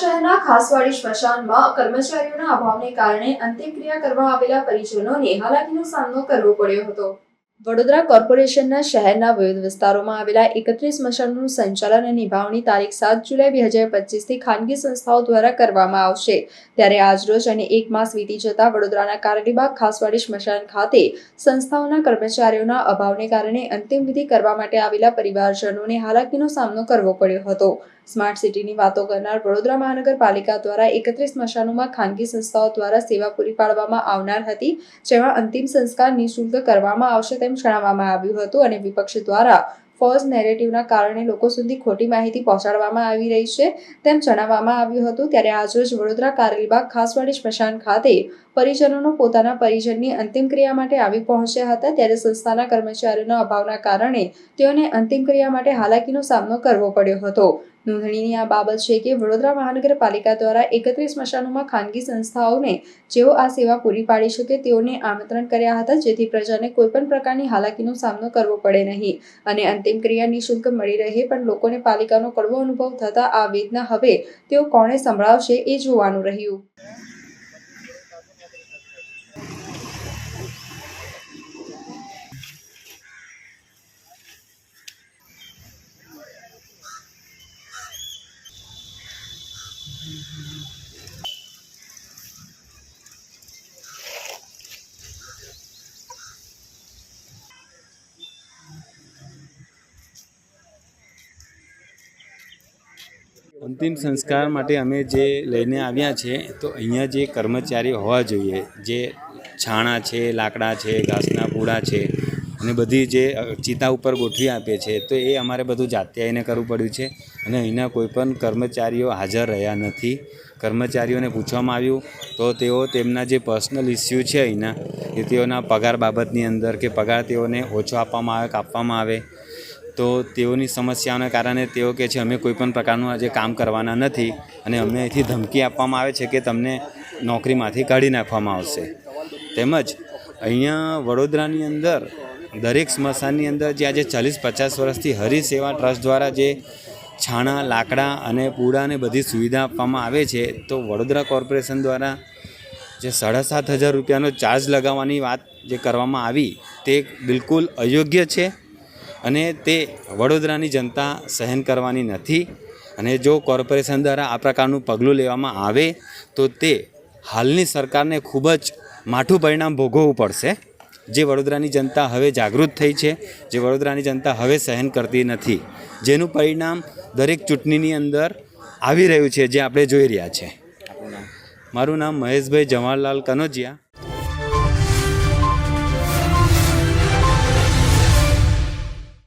શહેરના ખાસવાડી સ્મશાનમાં કર્મચારીઓના અભાવને કારણે અંતિમક્રિયા કરવા આવેલા પરિજનોને હાલાકીનો સામનો કરવો પડ્યો હતો. વડોદરા કોર્પોરેશનના શહેરના વિવિધ વિસ્તારોમાં આવેલા એકત્રીસ સ્મશાનનું સંચાલન અને નિભાવણી તારીખ સાત જુલાઈ બે હજાર પચીસથી ખાનગી સંસ્થાઓ દ્વારા કરવામાં આવશે. ત્યારે આજરોજ અને એક માસ વીતી જતા વડોદરાના કારડીબાગ ખાસવાડી સ્મશાન ખાતે સંસ્થાઓના કર્મચારીઓના અભાવને કારણે અંતિમ વિધિ કરવા માટે આવેલા પરિવારજનોને હાલાકીનો સામનો કરવો પડ્યો હતો. સ્માર્ટ સિટીની વાતો કરનાર વડોદરા મહાનગરપાલિકા દ્વારા એકત્રીસ સ્મશાનોમાં ખાનગી સંસ્થાઓ દ્વારા સેવા પૂરી પાડવામાં આવનાર હતી, જેમાં અંતિમ સંસ્કાર નિઃશુલ્ક કરવામાં આવશે તેમ જણાવવામાં આવ્યું હતું અને વિપક્ષ દ્વારા ફોલ્સ નેરેટિવના કારણે લોકો સુધી ખોટી માહિતી પહોંચાડવામાં આવી રહી છે તેમ જણાવવામાં આવ્યું હતું. ત્યારે આજરોજ વડોદરા કારેલીબાગ ખાસવાડી સ્મશાન ખાતે પરિજનોનો પોતાના પરિજનની અંતિમ ક્રિયા માટે આવી પહોંચ્યા હતા. ત્યારે સંસ્થાના કર્મચારીઓના અભાવના કારણે તેઓને અંતિમ ક્રિયા માટે હાલાકીનો સામનો કરવો પડ્યો હતો. નોંધણીની આ બાબત છે કે વડોદરા મહાનગરપાલિકા દ્વારા એકત્રીસ સ્મશાનોમાં ખાનગી સંસ્થાઓને જેઓ આ સેવા પૂરી પાડી શકે તેઓને આમંત્રણ કર્યા હતા, જેથી પ્રજાને કોઈપણ પ્રકારની હાલાકીનો સામનો કરવો પડે નહીં. અને અંતિમ ક્રિયા નિઃશુલ્ક મળી રહે, પણ લોકોને પાલિકાનો કડવો અનુભવ થતા આ વેદના હવે તેઓ કોણે સંભળાવશે એ જોવાનું રહ્યું. અંતિમ સંસ્કાર માટે અમે જે લઈને આવ્યા છે, તો અહીંયા જે કર્મચારી હોવા જોઈએ, જે છાણા છે, લાકડા છે, ઘાસના પૂળા છે, અને બધી જે ચિતા ઉપર ગોઠવી આપે છે, તો એ અમારે બધું જાતે આવીને કરવું પડ્યું છે, અને અહીંના કોઈ પણ કર્મચારીઓ હાજર રહ્યા નથી. કર્મચારીઓને પૂછવામાં આવ્યું, તો તેઓ તેમના જે પર્સનલ ઇસ્યુ છે અહીંના, એ તેઓના પગાર બાબતની અંદર કે પગાર તેઓને ઓછો આપવામાં આવે કાપવામાં આવે તો તેઓની સમસ્યાઓને કારણે તેઓ કહે છે, અમે કોઈપણ પ્રકારનું આજે કામ કરવાના નથી અને અમને અહીંથી ધમકી આપવામાં આવે છે કે તમને નોકરીમાંથી કાઢી નાખવામાં આવશે. તેમજ અહીંયા વડોદરાની અંદર, દરેક સ્મશાનની અંદર જે આજે ચાલીસ પચાસ વર્ષથી હરિસેવા ટ્રસ્ટ દ્વારા જે છાણા, લાકડા અને પૂડાને બધી સુવિધા આપવામાં આવે છે, તો વડોદરા કોર્પોરેશન દ્વારા જે સાડા સાત હજાર રૂપિયાનો ચાર્જ લગાવવાની વાત જે કરવામાં આવી, તે બિલકુલ અયોગ્ય છે. અને તે વડોદરાની જનતા સહન કરવાની નથી. અને જો કોર્પોરેશન દ્વારા આ પ્રકારનું પગલું લેવામાં આવે તો તે હાલની સરકારને ખૂબ જ માઠું પરિણામ ભોગવવું પડશે. જે વડોદરાની જનતા હવે જાગૃત થઈ છે જે વડોદરાની જનતા હવે સહન કરતી નથી. જેનું પરિણામ દરેક ચૂંટણીની અંદર આવી રહ્યું છે જે આપણે જોઈ રહ્યા છે. મારું નામ મહેશભાઈ જવાહરલાલ કનોજિયા.